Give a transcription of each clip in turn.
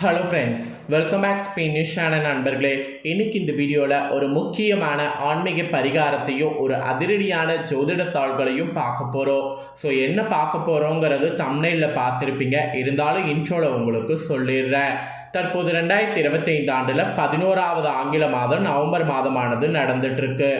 Hello friends welcome back Spain news channel நண்பர்களே. இன்னைக்கு இந்த வீடியோவில் ஒரு முக்கியமான ஆன்மீக பரிகாரத்தையும் ஒரு அதிரடியான ஜோதிட தாள்களையும் பார்க்க போகிறோம் ஸோ என்ன பார்க்க போகிறோங்கிறது தமிழில் பார்த்துருப்பீங்க. இருந்தாலும் இன்ட்ரோவில் உங்களுக்கு சொல்லிடுறேன். தற்போது ரெண்டாயிரத்தி இருபத்தைந்து ஆண்டில் பதினோராவது ஆங்கில மாதம் நவம்பர் மாதமானது நடந்துட்டுருக்கு.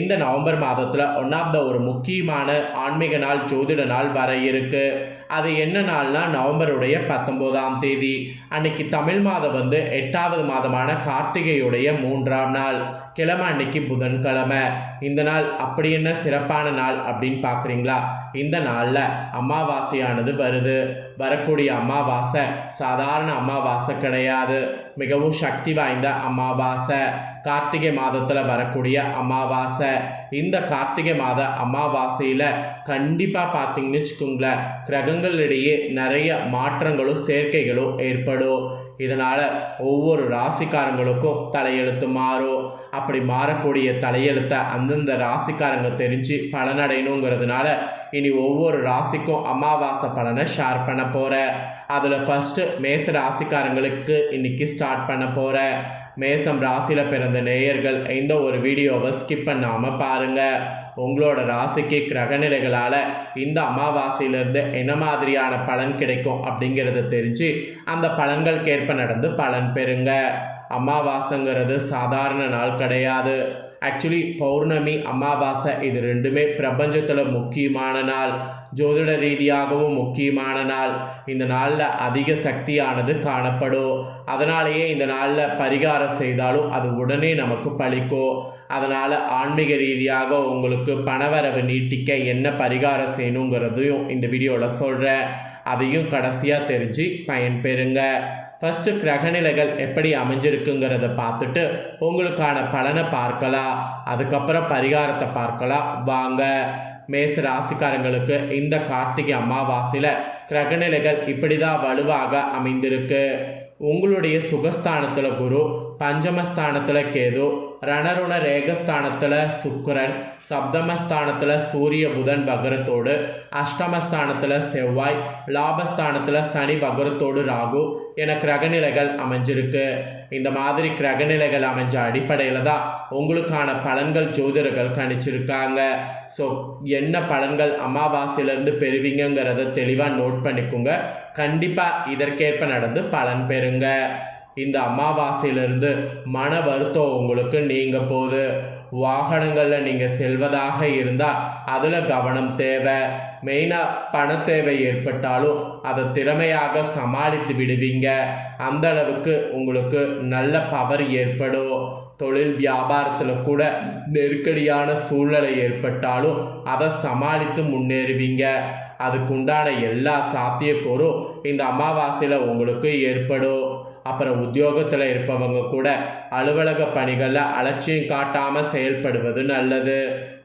இந்த நவம்பர் மாதத்தில் ஒன் ஆஃப் த ஒரு முக்கியமான ஆன்மீக நாள் ஜோதிட நாள் வர இருக்குது அது என்ன நாள்னா நவம்பருடைய பத்தொம்போதாம் தேதி. அன்னைக்கு தமிழ் மாதம் வந்து எட்டாவது மாதமான கார்த்திகையுடைய மூன்றாம் நாள். கிழமை அன்னைக்கு புதன்கிழமை. இந்த நாள் அப்படி என்ன சிறப்பான நாள் அப்படின்னு பார்க்குறீங்களா? இந்த நாளில் அமாவாசையானது வருது. வரக்கூடிய அமாவாசை சாதாரண அமாவாசை கிடையாது. மிகவும் சக்தி வாய்ந்த அமாவாசை. கார்த்திகை மாதத்தில் வரக்கூடிய அமாவாசை. இந்த கார்த்திகை மாத அமாவாசையில் கண்டிப்பாக பார்த்தீங்கன்னு வச்சுக்கோங்களேன் கிரகங்களிடையே நிறைய மாற்றங்களும் சேர்க்கைகளும் ஏற்படும். இதனால் ஒவ்வொரு ராசிக்காரங்களுக்கும் தலையெழுத்து மாறும். அப்படி மாறக்கூடிய தலையெழுத்தை அந்தந்த ராசிக்காரங்க தெரிஞ்சு பலனடையணுங்கிறதுனால இனி ஒவ்வொரு ராசிக்கும் அமாவாசை பலனை ஷேர் பண்ண போகிறேன் அதில் ஃபஸ்ட்டு மேச ராசிக்காரங்களுக்கு இன்னைக்கு ஸ்டார்ட் பண்ண போகிறேன் மேசம் ராசியில் பிறந்த நேயர்கள் இந்த ஒரு வீடியோவை ஸ்கிப் பண்ணாமல் பாருங்கள் உங்களோட ராசிக்கு கிரகநிலைகளால் இந்த அமாவாசையிலேருந்து என்ன மாதிரியான பலன் கிடைக்கும் அப்படிங்கிறத தெரிஞ்சு அந்த பலன்களுக்கேற்ப நடந்து பலன் பெறுங்க. அமாவாசைங்கிறது சாதாரண நாள் கிடையாது. ஆக்சுவலி பௌர்ணமி அமாவாசை இது ரெண்டுமே பிரபஞ்சத்தில் முக்கியமான நாள். ஜோதிட ரீதியாகவும் முக்கியமான நாள் இந்த நாளில் அதிக சக்தியானது காணப்படும். அதனாலேயே இந்த நாளில் பரிகாரம் செய்தாலும் அது உடனே நமக்கு பழிக்கும். அதனால் ஆன்மீக ரீதியாக உங்களுக்கு பணவரவு நீட்டிக்க என்ன பரிகாரம் செய்யணுங்கிறதையும் இந்த வீடியோவில் சொல்கிறேன் அதையும் கடைசியாக தெரிஞ்சு பயன்பெறுங்க. ஃபஸ்ட்டு கிரகநிலைகள் எப்படி அமைஞ்சிருக்குங்கிறத பார்த்துட்டு உங்களுக்கான பலனை பார்க்கலாம். அதுக்கப்புறம் பரிகாரத்தை பார்க்கலாம். வாங்க. மேச ராசிக்காரங்களுக்கு இந்த கார்த்திகை அமாவாசையில் கிரகநிலைகள் இப்படி தான் வலுவாக அமைந்திருக்கு. உங்களுடைய சுகஸ்தானத்தில் குரு பஞ்சமஸ்தானத்தில் கேது ரணருண ரேகஸ்தானத்தில் சுக்கிரன் சப்தமஸ்தானத்தில் சூரிய புதன் வகரத்தோடு அஷ்டமஸ்தானத்தில் செவ்வாய் லாபஸ்தானத்தில் சனி வகரத்தோடு ராகு என கிரகநிலைகள் அமைஞ்சிருக்கு. இந்த மாதிரி கிரகநிலைகள் அமைஞ்ச அடிப்படையில் தான் உங்களுக்கான பலன்கள் ஜோதிடர்கள் கணிச்சிருக்காங்க. ஸோ என்ன பலன்கள் அமாவாசையிலேருந்து பெறுவீங்கிறத தெளிவாக நோட் பண்ணிக்கோங்க. கண்டிப்பாக இதற்கேற்ப நடந்து பலன் பெறுங்க. இந்த அமாவாசையிலிருந்து மன வருத்தம் உங்களுக்கு நீங்க போகுது வாகனங்களில் நீங்கள் செல்வதாக இருந்தால் அதில் கவனம் தேவை. மெயினாக பண தேவை ஏற்பட்டாலும் அதை திறமையாக சமாளித்து விடுவீங்க. அந்த அளவுக்கு உங்களுக்கு நல்ல பவர் ஏற்படும். தொழில் வியாபாரத்தில் கூட நெருக்கடியான சூழ்நிலை ஏற்பட்டாலும் அதை சமாளித்து முன்னேறுவீங்க. அதுக்குண்டான எல்லா சாத்தியக்கூறும் இந்த அமாவாசையில் உங்களுக்கு ஏற்படும். அப்புறம் உத்தியோகத்தில் இருப்பவங்க கூட அலுவலக பணிகளில் அலட்சியம் காட்டாமல் செயல்படுவது நல்லது.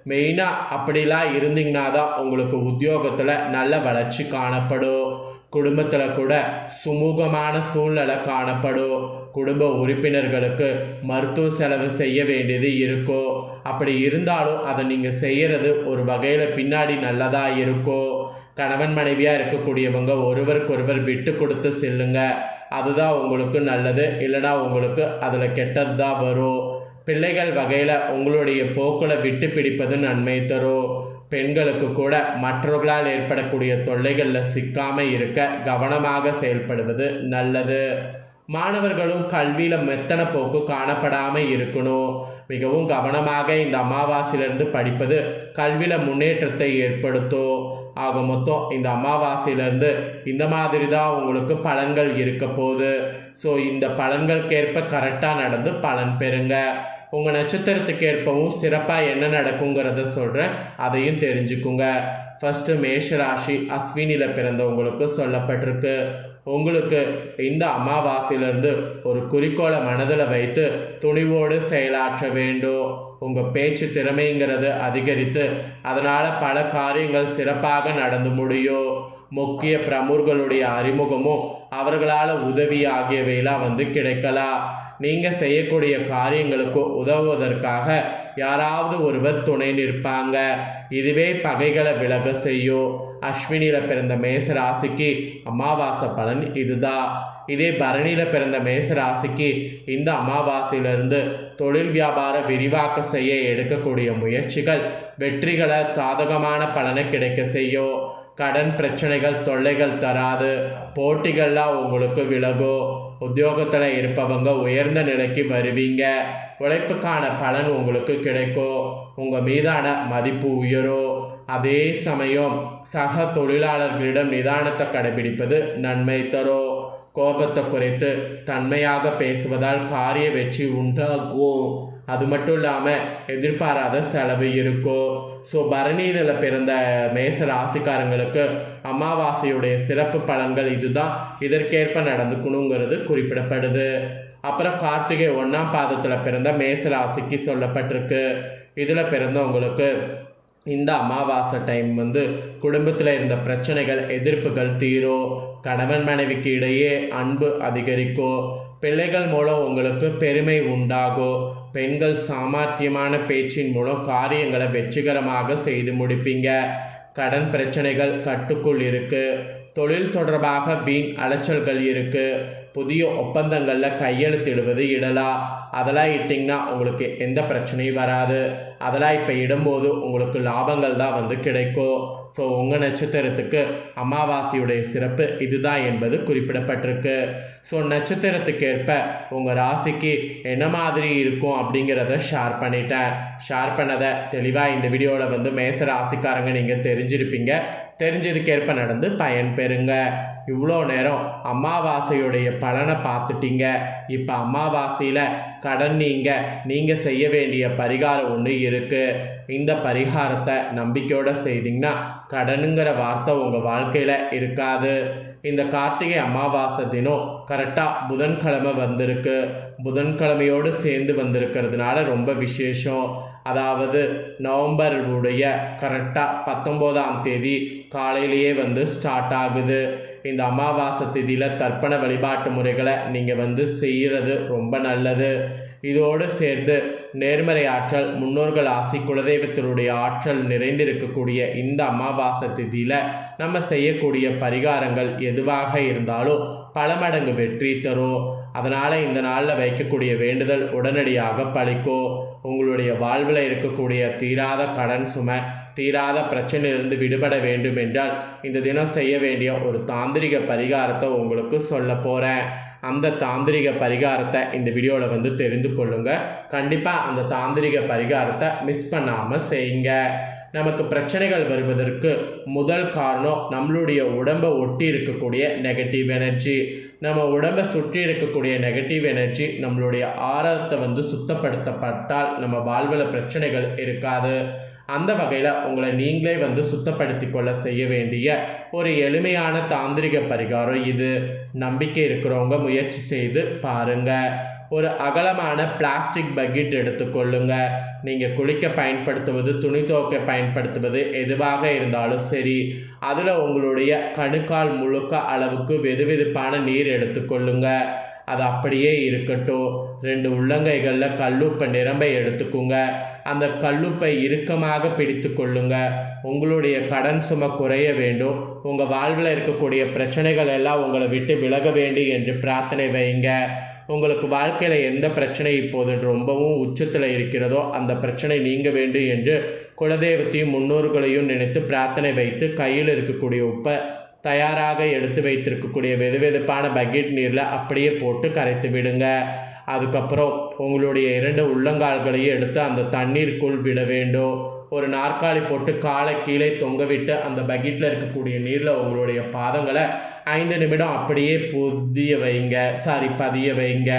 மெயினாக அப்படிலாம் இருந்தீங்கன்னா தான் உங்களுக்கு உத்தியோகத்தில் நல்ல வளர்ச்சி காணப்படும். குடும்பத்தில் கூட சுமூகமான சூழ்நிலை காணப்படும். குடும்ப உறுப்பினர்களுக்கு மருத்துவ செலவு செய்ய வேண்டியது இருக்கும். அப்படி இருந்தாலும் அதை நீங்கள் செய்கிறது ஒரு வகையில் பின்னாடி நல்லதாக இருக்கும். கணவன் மனைவியாக இருக்கக்கூடியவங்க ஒருவருக்கொருவர் விட்டு கொடுத்து செல்லுங்கள் அதுதான் உங்களுக்கு நல்லது. இல்லைனா உங்களுக்கு அதில் கெட்டது தான் வரும். பிள்ளைகள் வகையில் உங்களுடைய போக்கில் விட்டு பிடிப்பது நன்மை தரும். பெண்களுக்கு கூட மற்றவர்களால் ஏற்படக்கூடிய தொல்லைகளில் சிக்காமல் இருக்க கவனமாக செயல்படுவது நல்லது. மாணவர்களும் கல்வியில் மெத்தன போக்கு காணப்படாமல் இருக்கணும். மிகவும் கவனமாக இந்த அமாவாசையிலிருந்து படிப்பது கல்வியில் முன்னேற்றத்தை ஏற்படுத்தும். ஆக மொத்தம் இந்த அமாவாசையிலேருந்து இந்த மாதிரி தான் உங்களுக்கு பலன்கள் இருக்க போகுது. ஸோ இந்த பலன்களுக்கேற்ப கரெக்டாக நடந்து பலன் பெறுங்க. உங்கள் நட்சத்திரத்துக்கு ஏற்பவும் சிறப்பாக என்ன நடக்குங்கிறத சொல்கிறேன் அதையும் தெரிஞ்சுக்குங்க. ஃபஸ்ட்டு மேஷ ராசி அஸ்வினியில் பிறந்தவங்களுக்கு சொல்லப்பட்டிருக்கு. உங்களுக்கு இந்த அமாவாசையிலிருந்து ஒரு குறிக்கோளை மனதில் வைத்து துணிவோடு செயலாற்ற வேண்டும். உங்கள் பேச்சு திறமைங்கிறது அதிகரித்து அதனால் பல காரியங்கள் சிறப்பாக நடந்து முடியும். முக்கிய பிரமுர்களுடைய அறிமுகமும் அவர்களால் உதவி ஆகியவையெல்லாம் வந்து கிடைக்கலாம். நீங்கள் செய்யக்கூடிய காரியங்களுக்கு உதவுவதற்காக யாராவது ஒருவர் துணை நிற்பாங்க. இதுவே பகைகளை விலக செய்யும். அஸ்வினியில் பிறந்த மேச ராசிக்கு அமாவாசை பலன் இதுதான் இதே பரணியில் பிறந்த மேச ராசிக்கு இந்த அமாவாசையிலிருந்து தொழில் வியாபார விரிவாக்க செய்ய எடுக்கக்கூடிய முயற்சிகள் வெற்றிகளை சாதகமான பலனை கிடைக்க செய்யும். கடன் பிரச்சனைகள் தொல்லைகள் தராது. போட்டிகள்லாம் உங்களுக்கு விலகும் உத்தியோகத்தில் இருப்பவங்க உயர்ந்த நிலைக்கு வருவீங்க. உழைப்புக்கான பலன் உங்களுக்கு கிடைக்கும் உங்கள் மீதான மதிப்பு உயரும் அதே சமயம் சக தொழிலாளர்களிடம் நிதானத்தை கடைபிடிப்பது நன்மை தரும் கோபத்தை குறைத்து தன்மையாக பேசுவதால் காரிய வெற்றி உண்டாகும். அது மட்டும் இல்லாமல் எதிர்பாராத செலவு இருக்கும் ஸோ பரணியில் பிறந்த மேச ராசிக்காரங்களுக்கு அமாவாசையுடைய சிறப்பு பலன்கள் இதுதான். இதற்கேற்ப நடந்துக்கணுங்கிறது குறிப்பிடப்படுது. அப்புறம் கார்த்திகை ஒன்றாம் பாதத்தில் பிறந்த மேச ராசிக்கு சொல்லப்பட்டிருக்கு. இதில் பிறந்தவங்களுக்கு இந்த அமாவாசை டைம் வந்து குடும்பத்தில் இருந்த பிரச்சனைகள் எதிர்ப்புகள் தீரும் கணவன் மனைவிக்கு இடையே அன்பு அதிகரிக்கும் பிள்ளைகள் மூலம் உங்களுக்கு பெருமை உண்டாகும் பெண்கள் சாமர்த்தியமான பேச்சின் மூலம் காரியங்களை வெற்றிகரமாக செய்து முடிப்பீங்க. கடன் பிரச்சனைகள் கட்டுக்குள் இருக்கு. தொழில் தொடர்பாக வீண் அலைச்சல்கள் இருக்கு. புதிய ஒப்பந்தங்களில் கையெழுத்திடுவது இடலாம் அதெல்லாம் இட்டிங்கன்னா உங்களுக்கு எந்த பிரச்சனையும் வராது. அதெல்லாம் இப்போ இடும்போது உங்களுக்கு லாபங்கள் தான் வந்து கிடைக்கும். ஸோ உங்கள் நட்சத்திரத்துக்கு அமாவாசையுடைய சிறப்பு இதுதான் என்பது குறிப்பிடப்பட்டிருக்கு. ஸோ நட்சத்திரத்துக்கேற்ப உங்கள் ராசிக்கு என்ன மாதிரி இருக்கும் அப்படிங்கிறத ஷேர் பண்ணிட்டேன். ஷேர் பண்ணதை தெளிவாக இந்த வீடியோவில் வந்து மேச ராசிக்காரங்க நீங்கள் தெரிஞ்சிருப்பீங்க. தெரிஞ்சதுக்கேற்ப நடந்து பயன் பெறுங்க. இவ்வளோ நேரம் அமாவாசையுடைய பலனை பார்த்துட்டீங்க. இப்போ அமாவாசையில் கடன் நீங்கள் நீங்கள் செய்ய வேண்டிய பரிகாரம் ஒன்று இருக்குது இந்த பரிகாரத்தை நம்பிக்கையோடு செய்தீங்கன்னா கடனுங்கிற வார்த்தை உங்கள் வாழ்க்கையில் இருக்காது. இந்த கார்த்திகை அமாவாசை தினம் கரெக்டாக புதன்கிழமை வந்திருக்கு. புதன்கிழமையோடு சேர்ந்து வந்திருக்கிறதுனால ரொம்ப விசேஷம். அதாவது நவம்பருடைய கரெக்டாக பத்தொம்போதாம் தேதி காலையிலேயே வந்து ஸ்டார்ட் ஆகுது. இந்த அமாவாசை திதியில் தர்ப்பண வழிபாட்டு முறைகளை நீங்கள் வந்து செய்கிறது ரொம்ப நல்லது. இதோடு சேர்ந்து நேர்மறை ஆற்றல் முன்னோர்கள் ஆசி குலதெய்வத்தினுடைய ஆற்றல் நிறைந்திருக்கக்கூடிய இந்த அமாவாசை திதியில் நம்ம செய்யக்கூடிய பரிகாரங்கள் எதுவாக இருந்தாலும் பல மடங்கு வெற்றி தரும். அதனால் இந்த நாளில் வைக்கக்கூடிய வேண்டுதல் உடனடியாக பழிக்கும் உங்களுடைய வாழ்வில் இருக்கக்கூடிய தீராத கடன் சுமை தீராத பிரச்சனையிலிருந்து விடுபட வேண்டும் என்றால் இந்த தினம் செய்ய வேண்டிய ஒரு தாந்திரிக பரிகாரத்தை உங்களுக்கு சொல்ல போகிறேன் அந்த தாந்திரிக பரிகாரத்தை இந்த வீடியோவில் வந்து தெரிந்து கொள்ளுங்கள் கண்டிப்பாக அந்த தாந்திரிக பரிகாரத்தை மிஸ் பண்ணாமல் செய்யுங்க. நமக்கு பிரச்சனைகள் வருவதற்கு முதல் காரணம் நம்மளுடைய உடம்பை ஒட்டி இருக்கக்கூடிய நெகட்டிவ் எனர்ஜி நம்ம உடம்பை சுற்றி இருக்கக்கூடிய நெகட்டிவ் எனர்ஜி நம்மளுடைய ஆரத்தை வந்து சுத்தப்படுத்தப்பட்டால் நம்ம வாழ்வில் பிரச்சனைகள் இருக்காது. அந்த வகையில் உங்களை நீங்களே வந்து சுத்தப்படுத்தி கொள்ள செய்ய வேண்டிய ஒரு எளிமையான தாந்திரிக பரிகாரம் இது. நம்பிக்கை இருக்கிறவங்க முயற்சி செய்து பாருங்கள் ஒரு அகலமான பிளாஸ்டிக் பக்கெட் எடுத்துக்கொள்ளுங்க. நீங்கள் குளிக்க பயன்படுத்துவது துணி துவைக்க பயன்படுத்துவது எதுவாக இருந்தாலும் சரி. அதில் உங்களுடைய கணுக்கால் முழுக்க அளவுக்கு வெதுவெதுப்பான நீர் எடுத்துக்கொள்ளுங்க. அது அப்படியே இருக்கட்டும். ரெண்டு உள்ளங்கைகளில் கல்லுப்பை நிரம்ப எடுத்துக்கோங்க. அந்த கல்லுப்பை இறுக்கமாக பிடித்து கொள்ளுங்க உங்களுடைய கடன் சுமை குறைய வேண்டும். உங்கள் வாழ்வில் இருக்கக்கூடிய பிரச்சனைகள் எல்லாம் உங்களை விட்டு விலக வேண்டும் என்று பிரார்த்தனை வைங்க உங்களுக்கு வாழ்க்கையில் எந்த பிரச்சனை இப்போது ரொம்பவும் உச்சத்தில் இருக்கிறதோ அந்த பிரச்சனை நீங்க வேண்டும் என்று குலதெய்வத்தையும் முன்னோர்களையும் நினைத்து பிரார்த்தனை வைத்து கையில் இருக்கக்கூடிய உப்பை தயாராக எடுத்து வைத்திருக்கக்கூடிய வெது வெதுப்பான பக்கெட் நீரில் அப்படியே போட்டு கரைத்து விடுங்க. அதுக்கப்புறம் உங்களுடைய இரண்டு உள்ளங்கால்களையும் எடுத்து அந்த தண்ணீருக்குள் விட வேண்டும். ஒரு நாற்காலி போட்டு காலை கீழே தொங்க விட்டு அந்த பக்கெட்டில் இருக்கக்கூடிய நீரில் உங்களுடைய பாதங்களை ஐந்து நிமிடம் அப்படியே புதிய வைங்க. சாரி பதிய வைங்க.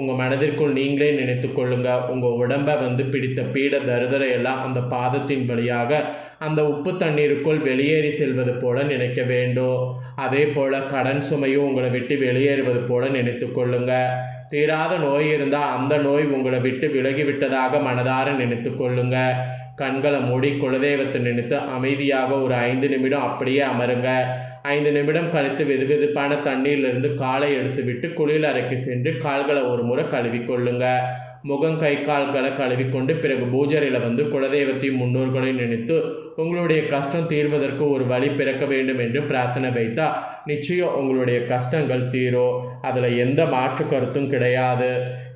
உங்கள் மனதிற்குள் நீங்களே நினைத்து கொள்ளுங்க. உங்கள் உடம்பை வந்து பிடித்த பீட தருதரை எல்லாம் அந்த பாதத்தின் வழியாக அந்த உப்பு தண்ணீருக்குள் வெளியேறி செல்வது போல நினைக்க வேண்டும். அதே போல் கடன் சுமையும் உங்களை விட்டு வெளியேறுவது போல நினைத்து கொள்ளுங்கள் தீராத நோய் இருந்தால் அந்த நோய் உங்களை விட்டு விலகிவிட்டதாக மனதார நினைத்து கொள்ளுங்க. கண்களை மூடி குலதெய்வத்தை நினைத்து அமைதியாக ஒரு ஐந்து நிமிடம் அப்படியே அமருங்க. ஐந்து நிமிடம் கழித்து வெதுவெதுப்பான தண்ணீரிலிருந்து காலை எடுத்துவிட்டு குளியல் அறைக்கு சென்று கால்களை ஒரு முறை கழுவிக்கொள்ளுங்க முகம் கை கால்களை கழுவிக்கொண்டு பிறகு பூஜரையில் வந்து குலதெய்வத்தையும் முன்னோர்களையும் நினைத்து உங்களுடைய கஷ்டம் தீர்வதற்கு ஒரு வழி பிறக்க வேண்டும் என்று பிரார்த்தனை வைத்தா நிச்சயம் உங்களுடைய கஷ்டங்கள் தீரும். அதில் எந்த மாற்று கருத்தும் கிடையாது.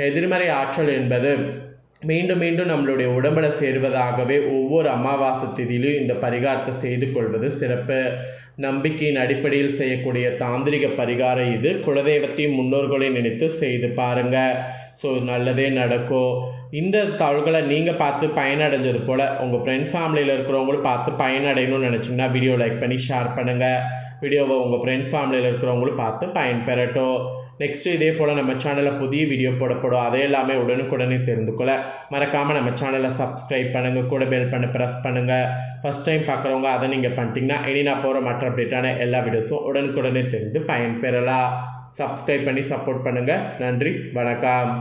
எதிர்மறை ஆற்றல் என்பது மீண்டும் மீண்டும் நம்மளுடைய உடம்புல சேர்வதாகவே ஒவ்வொரு அமாவாசை திதியிலும் இந்த பரிகாரத்தை செய்து கொள்வது சிறப்பு. நம்பிக்கையின் அடிப்படையில் செய்யக்கூடிய தாந்திரிக பரிகாரம் இது. குலதெய்வத்தையும் முன்னோர்களையும் நினைத்து செய்து பாருங்க. ஸோ நல்லதே நடக்கும். இந்த தகவல்களை நீங்கள் பார்த்து பயனடைஞ்சது போல் உங்கள் ஃப்ரெண்ட்ஸ் ஃபேமிலியில் இருக்கிறவங்களும் பார்த்து பயனடையணும்னு நினச்சிங்கன்னா வீடியோ லைக் பண்ணி ஷேர் பண்ணுங்கள் வீடியோவை உங்கள் ஃப்ரெண்ட்ஸ் ஃபேமிலியில் இருக்கிறவங்களும் பார்த்து பயன் பெறட்டும் நெக்ஸ்ட்டு இதே போல் நம்ம சேனலில் புதிய வீடியோ போடப்படும். அதே எல்லாமே உடனுக்குடனே தெரிந்து கொள்ள. மறக்காமல் நம்ம சேனலை சப்ஸ்கிரைப் பண்ணுங்கள் கூட பெல் பண்ண ப்ரெஸ் பண்ணுங்கள் ஃபஸ்ட் டைம் பார்க்குறவங்க அதை நீங்கள் பண்ணிட்டீங்கன்னா இனி நான் போகிற மற்ற அப்டேட்டான எல்லா வீடியோஸும் உடனுக்குடனே தெரிந்து பயன்பெறலாம். சப்ஸ்கிரைப் பண்ணி சப்போர்ட் பண்ணுங்கள் நன்றி. வணக்கம்.